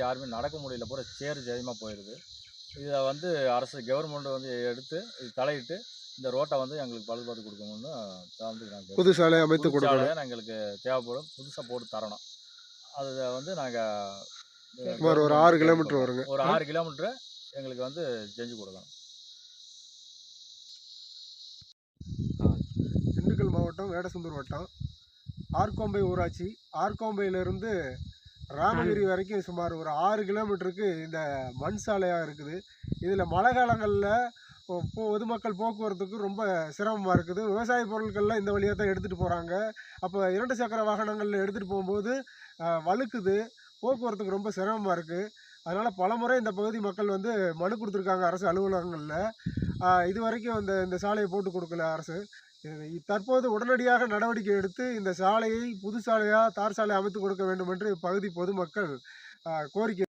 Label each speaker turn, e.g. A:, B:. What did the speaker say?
A: யாருமே நடக்க முடியல பூரா சேறு ஜெயமாக போயிடுது இதை வந்து அரசு கவர்மெண்ட் வந்து எடுத்து தலையிட்டு இந்த ரோட்டை வந்து எங்களுக்கு பழுது பார்த்து கொடுக்கணும்னு வந்து
B: புது சாலை அமைத்து கொடுக்கணும்.
A: எங்களுக்கு தேவைப்படும். புதுசாக போட்டு தரணும். அதை வந்து நாங்கள்
B: ஒரு ஆறு கிலோமீட்டர் வருங்க.
A: ஒரு ஆறு கிலோமீட்டர் எங்களுக்கு வந்து செஞ்சு கொடுக்கணும்.
B: திண்டுக்கல் மாவட்டம் வேடசந்தூர் வட்டம் ஆர்கோம்பை ஊராட்சி. ஆர்கோம்பையிலிருந்து ராமகிரி வரைக்கும் சுமார் ஒரு ஆறு கிலோமீட்டருக்கு இந்த மண் சாலையாக இருக்குது. இதில் மழை காலங்களில் பொதுமக்கள் போக்குவரத்துக்கு ரொம்ப சிரமமாக இருக்குது. விவசாய பொருட்கள்லாம் இந்த வழியாக தான் எடுத்துகிட்டு போகிறாங்க அப்போ இரண்டு சக்கர வாகனங்களில் எடுத்துகிட்டு போகும்போது வழுக்குது. போக்குவரத்துக்கு ரொம்ப சிரமமாக இருக்குது அதனால் பலமுறை இந்த பகுதி மக்கள் வந்து மனு கொடுத்துருக்காங்க அரசு அலுவலகங்களில். இது வரைக்கும் இந்த இந்த சாலையை போட்டு கொடுக்கல அரசு. தற்போது உடனடியாக நடவடிக்கை எடுத்து இந்த சாலையை புது சாலையாக தார் சாலை அமைத்து கொடுக்க வேண்டும் என்று பகுதி பொதுமக்கள் கோரிக்கை